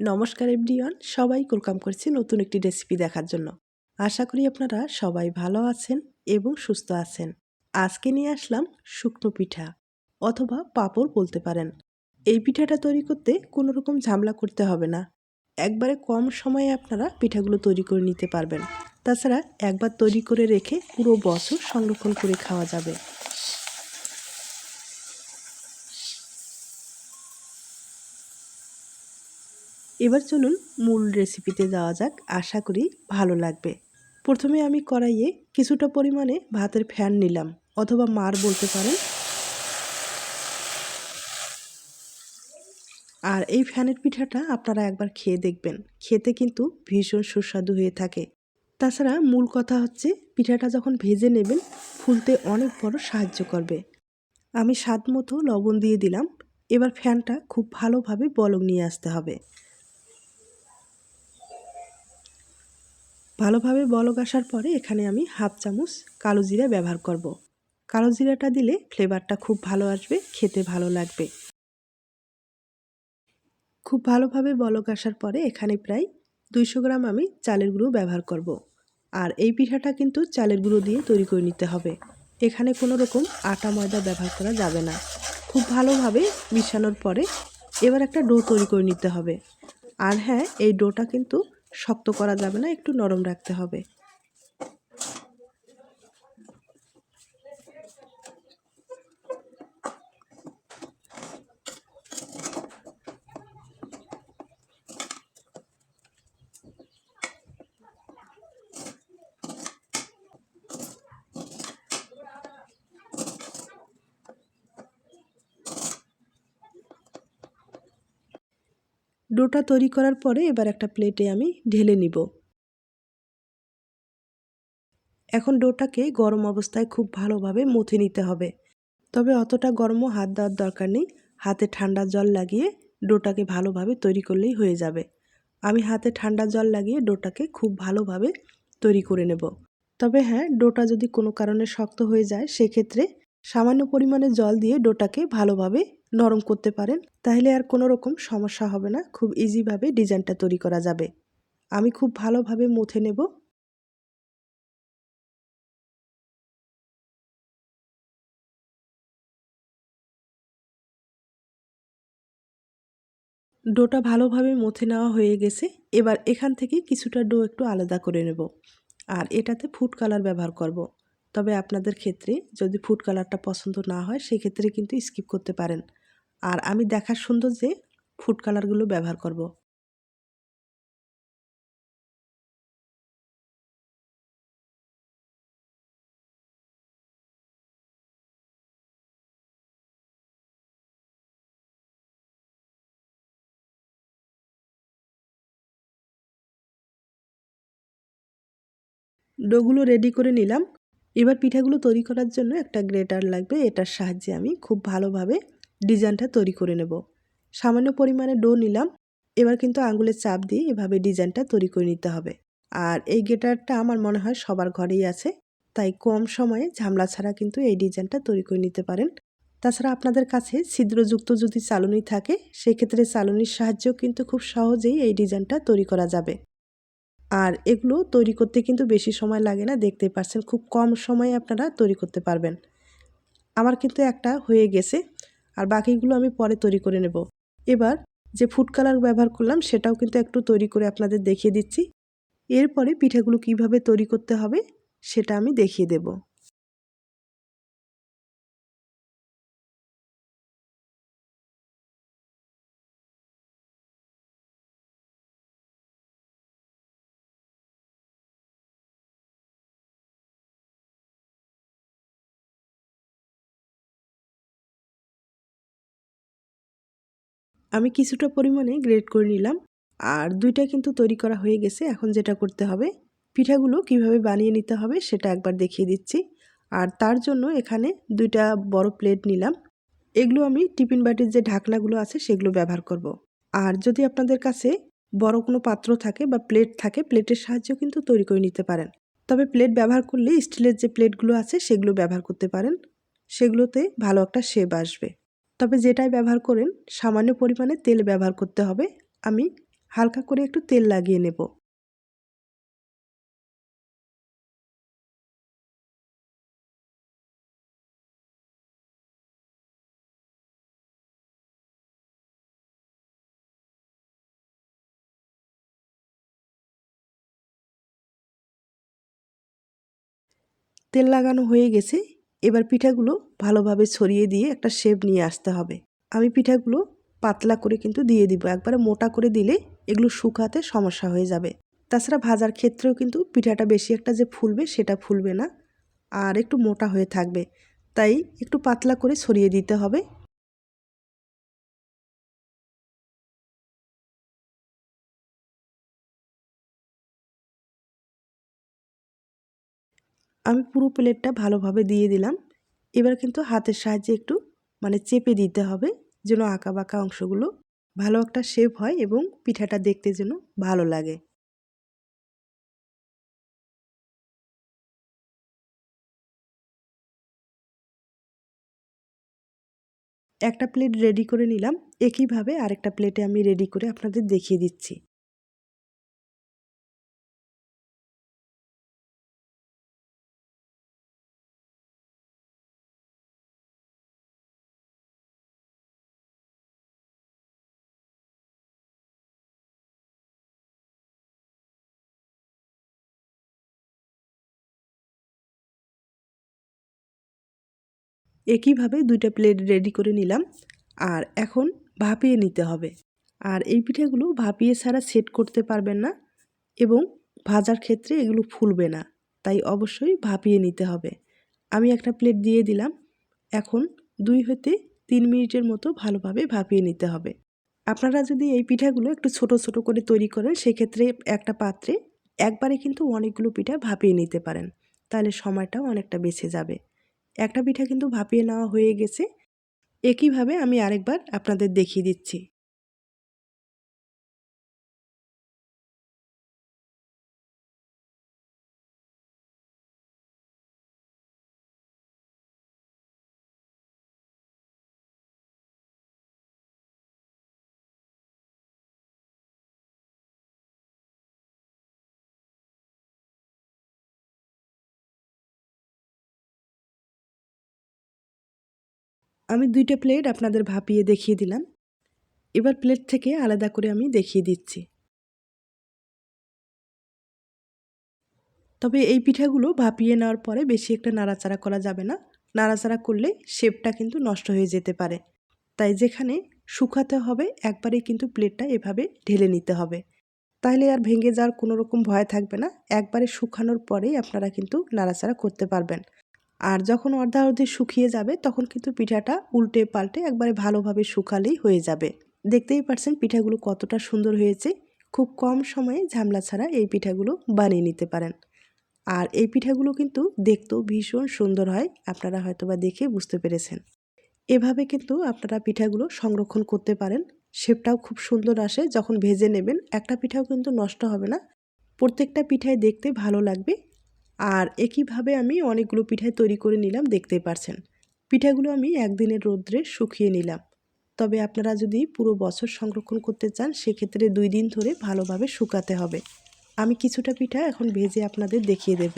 নমস্কার এভরিওয়ান, সবাই ওয়েলকাম করছি নতুন একটি রেসিপি দেখার জন্য। আশা করি আপনারা সবাই ভালো আছেন এবং সুস্থ আছেন। আজকে নিয়ে আসলাম শুকনো পিঠা, অথবা পাঁপড় বলতে পারেন। এই পিঠাটা তৈরি করতে কোনো রকম ঝামেলা করতে হবে না। একবারে কম সময়ে আপনারা পিঠাগুলো তৈরি করে নিতে পারবেন। তাছাড়া একবার তৈরি করে রেখে পুরো বছর সংরক্ষণ করে খাওয়া যাবে। এবার চলুন মূল রেসিপিতে যাওয়া যাক, আশা করি ভালো লাগবে। প্রথমে আমি কড়াইয়ে কিছুটা পরিমাণে ভাতের ফ্যান নিলাম, অথবা মার বলতে পারেন। আর এই ফ্যানের পিঠাটা আপনারা একবার খেয়ে দেখবেন, খেতে কিন্তু ভীষণ সুস্বাদু হয়ে থাকে। তাছাড়া মূল কথা হচ্ছে, পিঠাটা যখন ভেজে নেবেন, ফুলতে অনেক বড় সাহায্য করবে। আমি স্বাদ মতো লবণ দিয়ে দিলাম, এবার ফ্যানটা খুব ভালোভাবে বলক নিয়ে আসতে হবে। ভালোভাবে বলক আসার পরে এখানে আমি হাফ চামচ কালো জিরা ব্যবহার করব। কালো জিরাটা দিলে ফ্লেভারটা খুব ভালো আসবে, খেতে ভালো লাগবে খুব ভালোভাবে বলক আসার পরে এখানে প্রায় দুইশো গ্রাম আমি চালের গুঁড়ো ব্যবহার করব। আর এই পিঠাটা কিন্তু চালের গুঁড়ো দিয়ে তৈরি করে নিতে হবে এখানে কোনো রকম আটা ময়দা ব্যবহার করা যাবে না খুব ভালোভাবে মিশানোর পরে এবার একটা ডো তৈরি করে নিতে হবে আর হ্যাঁ এই ডোটা কিন্তু শক্ত করা যাবে না একটু নরম রাখতে হবে। ডোটা তৈরি করার পরে এবার একটা প্লেটে আমি ঢেলে নিব। এখন ডোটাকে গরম অবস্থায় খুব ভালোভাবে মুথে নিতে হবে। তবে অতটা গরমও হাত দেওয়ার দরকার নেই। হাতে ঠান্ডা জল লাগিয়ে ডোটাকে ভালোভাবে তৈরি করলেই হয়ে যাবে। আমি হাতে ঠান্ডা জল লাগিয়ে ডোটাকে খুব ভালোভাবে তৈরি করে নেব। তবে হ্যাঁ ডোটা যদি কোনো কারণে শক্ত হয়ে যায়, সেক্ষেত্রে সামান্য পরিমাণে জল দিয়ে ডোটাকে ভালোভাবে নরম করতে পারেন। তাহলে আর কোনো রকম সমস্যা হবে না। খুব ইজিভাবে ডিজাইনটা তৈরি করা যাবে। আমি খুব ভালোভাবে মুথে নেব। ডোটা ভালোভাবে মথে নেওয়া হয়ে গেছে। এবার এখান থেকে কিছুটা ডো একটু আলাদা করে নেব। আর এটাতে ফুড কালার ব্যবহার করব। তবে আপনাদের ক্ষেত্রে যদি ফুড কালারটা পছন্দ না হয়, সেক্ষেত্রে কিন্তু স্কিপ করতে পারেন আর আমি দেখার সুন্দর যে ফুড কালারগুলো ব্যবহার করব। ডোগুলো রেডি করে নিলাম এবার পিঠাগুলো তৈরি করার জন্য একটা গ্রেটার লাগবে, এটার সাহায্যে আমি খুব ভালোভাবে ডিজাইনটা তৈরি করে নেব। সামান্য পরিমাণে ডো নিলাম, এবার কিন্তু আঙুলের চাপ দিয়ে এভাবে ডিজাইনটা তৈরি করে নিতে হবে। আর এই গেটারটা আমার মনে হয় সবার ঘরেই আছে, তাই কম সময়ে ঝামলা ছাড়া কিন্তু এই ডিজাইনটা তৈরি করে নিতে পারেন। তাছাড়া আপনাদের কাছে ছিদ্রযুক্ত যদি চালনি থাকে, সেক্ষেত্রে চালনির সাহায্যেও কিন্তু খুব সহজেই এই ডিজাইনটা তৈরি করা যাবে। আর এগুলো তৈরি করতে কিন্তু বেশি সময় লাগে না দেখতে পাচ্ছেন খুব কম সময়ে আপনারা তৈরি করতে পারবেন। আমার কিন্তু একটা হয়ে গেছে, আর বাকিগুলো আমি পরে তৈরি করে নেব। এবার যে ফুড কালার ব্যবহার করলাম, সেটাও কিন্তু একটু তৈরি করে আপনাদের দেখিয়ে দিচ্ছি। এরপরে পিঠাগুলো কীভাবে তৈরি করতে হবে, সেটা আমি দেখিয়ে দেবো। আমি কিছুটা পরিমাণে গ্রেড করে নিলাম। আর দুইটা কিন্তু তৈরি করা হয়ে গেছে। এখন যেটা করতে হবে, পিঠাগুলো কীভাবে বানিয়ে নিতে হবে সেটা একবার দেখিয়ে দিচ্ছি। আর তার জন্য এখানে দুইটা বড় প্লেট নিলাম। এগুলো আমি টিফিন বাটির যে ঢাকনাগুলো আছে সেগুলো ব্যবহার করব। আর যদি আপনাদের কাছে বড় কোনো পাত্র থাকে বা প্লেট থাকে, প্লেটের সাহায্যেও কিন্তু তৈরি করে নিতে পারেন। তবে প্লেট ব্যবহার করলে স্টিলের যে প্লেটগুলো আছে সেগুলো ব্যবহার করতে পারেন। সেগুলোতে ভালো একটা শেপ আসবে। তবে যেটাই ব্যবহার করেন, সামান্য পরিমাণে তেল ব্যবহার করতে হবে। আমি হালকা করে একটু তেল লাগিয়ে নেব। তেল লাগানো হয়ে গেছে। এবার পিঠাগুলো ভালোভাবে ছড়িয়ে দিয়ে একটা শেপ নিয়ে আসতে হবে। আমি পিঠাগুলো পাতলা করে কিন্তু দিয়ে দিব। একবারে মোটা করে দিলে এগুলো শুকাতে সমস্যা হয়ে যাবে। তাছাড়া ভাজার ক্ষেত্রেও কিন্তু পিঠাটা বেশি একটা যে ফুলবে সেটা ফুলবে না। আর একটু মোটা হয়ে থাকবে। তাই একটু পাতলা করে ছড়িয়ে দিতে হবে। আমি পুরো প্লেটটা ভালোভাবে দিয়ে দিলাম। এবার কিন্তু হাতের সাহায্যে একটু মানে চেপে দিতে হবে যেন আঁকা বাঁকা অংশগুলো ভালো একটা শেপ হয় এবং পিঠাটা দেখতে যেন ভালো লাগে। একটা প্লেট রেডি করে নিলাম। একইভাবে আরেকটা প্লেটে আমি রেডি করে আপনাদের দেখিয়ে দিচ্ছি। একইভাবে দুইটা প্লেট রেডি করে নিলাম। আর এখন ভাপিয়ে নিতে হবে। আর এই পিঠেগুলো ভাপিয়ে ছাড়া সেট করতে পারবেন না এবং ভাজার ক্ষেত্রে এগুলো ফুলবে না। তাই অবশ্যই ভাপিয়ে নিতে হবে। আমি একটা প্লেট দিয়ে দিলাম। এখন দুই হতে তিন মিনিটের মতো ভালোভাবে ভাপিয়ে নিতে হবে। আপনারা যদি এই পিঠাগুলো একটু ছোট ছোট করে তৈরি করেন, সেক্ষেত্রে একটা পাত্রে একবারে কিন্তু অনেকগুলো পিঠা ভাপিয়ে নিতে পারেন। তাহলে সময়টাও অনেকটা বেঁচে যাবে। একটা পিঠা কিন্তু ভাপিয়ে নেওয়া হয়ে গেছে। একইভাবে আমি আরেকবার আপনাদের দেখিয়ে দিচ্ছি। আমি দুইটা প্লেট আপনাদের ভাপিয়ে দেখিয়ে দিলাম। এবার প্লেট থেকে আলাদা করে আমি দেখিয়ে দিচ্ছি। তবে এই পিঠাগুলো ভাপিয়ে নেওয়ার পরে বেশি একটা নাড়াচাড়া করা যাবে না। নাড়াচাড়া করলে শেপটা কিন্তু নষ্ট হয়ে যেতে পারে। তাই যেখানে শুকাতে হবে একবারে কিন্তু প্লেটটা এভাবে ঢেলে নিতে হবে। তাহলে আর ভেঙে যাওয়ার কোনো রকম ভয় থাকবে না। একবারে শুকানোর পরেই আপনারা কিন্তু নাড়াচাড়া করতে পারবেন। আর যখন অর্ধা অর্ধে শুকিয়ে যাবে, তখন কিন্তু পিঠাটা উল্টে পাল্টে একবারে ভালোভাবে শুকালেই হয়ে যাবে। দেখতেই পারছেন পিঠাগুলো কতটা সুন্দর হয়েছে। খুব কম সময়ে ঝামলা ছাড়া এই পিঠাগুলো বানিয়ে নিতে পারেন। আর এই পিঠাগুলো কিন্তু দেখতেও ভীষণ সুন্দর হয়, আপনারা হয়তোবা দেখে বুঝতে পেরেছেন। এভাবে কিন্তু আপনারা পিঠাগুলো সংরক্ষণ করতে পারেন। শেপটাও খুব সুন্দর আসে, যখন ভেজে নেবেন, একটা পিঠাও কিন্তু নষ্ট হবে না। প্রত্যেকটা পিঠায় দেখতে ভালো লাগবে। আর একইভাবে আমি অনেকগুলো পিঠাই তৈরি করে নিলাম দেখতে পারছেন। পিঠাগুলো আমি একদিনের রোদ্রে শুকিয়ে নিলাম। তবে আপনারা যদি পুরো বছর সংরক্ষণ করতে চান, সেক্ষেত্রে দুই দিন ধরে ভালোভাবে শুকাতে হবে। আমি কিছুটা পিঠা এখন ভেজে আপনাদের দেখিয়ে দেব।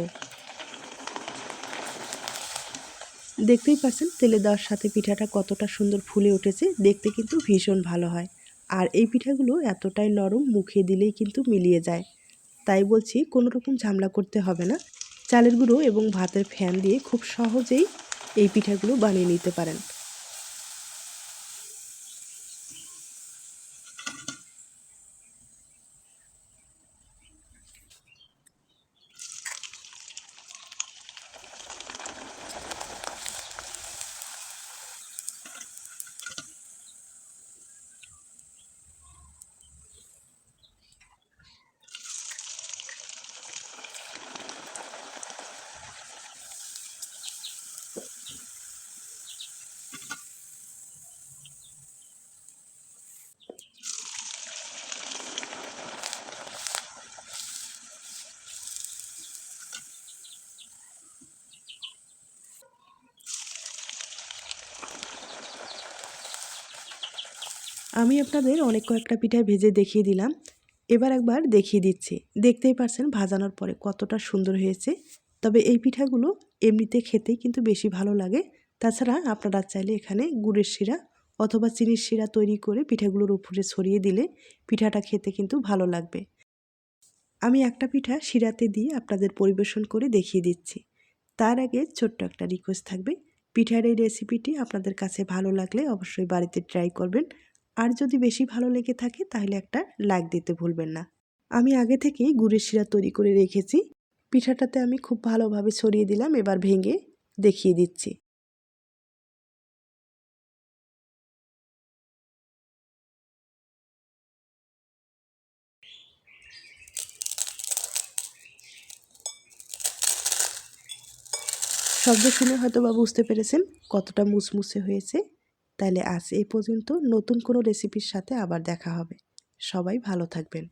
দেখতেই পাচ্ছেন, তেলে দেওয়ার সাথে পিঠাটা কতটা সুন্দর ফুলে উঠেছে। দেখতে কিন্তু ভীষণ ভালো হয়। আর এই পিঠাগুলো এতটাই নরম, মুখে দিলেই কিন্তু মিলিয়ে যায়। তাই বলছি, কোনো রকম ঝামলা করতে হবে না। চালের গুঁড়ো এবং ভাতের ফ্যান দিয়ে খুব সহজেই এই পিঠাগুলো বানিয়ে নিতে পারেন। আমি আপনাদের অনেক কয়েকটা পিঠা ভেজে দেখিয়ে দিলাম। এবার একবার দেখিয়ে দিচ্ছি। দেখতেই পারছেন ভাজানোর পরে কতটা সুন্দর হয়েছে। তবে এই পিঠাগুলো এমনিতে খেতেই কিন্তু বেশি ভালো লাগে। তাছাড়া আপনারা চাইলে এখানে গুড়ের শিরা অথবা চিনির শিরা তৈরি করে পিঠাগুলোর উপরে ছড়িয়ে দিলে পিঠাটা খেতে কিন্তু ভালো লাগবে। আমি একটা পিঠা শিরাতে দিয়ে আপনাদের পরিবেশন করে দেখিয়ে দিচ্ছি। তার আগে ছোট্ট একটা রিকোয়েস্ট থাকবে। পিঠার এই রেসিপিটি আপনাদের কাছে ভালো লাগলে অবশ্যই বাড়িতে ট্রাই করবেন। আর যদি বেশি ভালো লেগে থাকে তাহলে একটা লাইক দিতে ভুলবেন না। আমি আগে থেকেই গুড়ের শিরা তৈরি করে রেখেছি। পিঠাটাতে আমি খুব ভালোভাবে ছড়িয়ে দিলাম, এবার ভেঙে দেখিয়ে দিচ্ছি। শব্দ শুনে হয়তো বা বুঝতে পেরেছেন কতটা মুসমুসে হয়েছে। তাহলে আজ এই পর্যন্ত। নতুন কোনো রেসিপির সাথে আবার দেখা হবে। সবাই ভালো থাকবেন।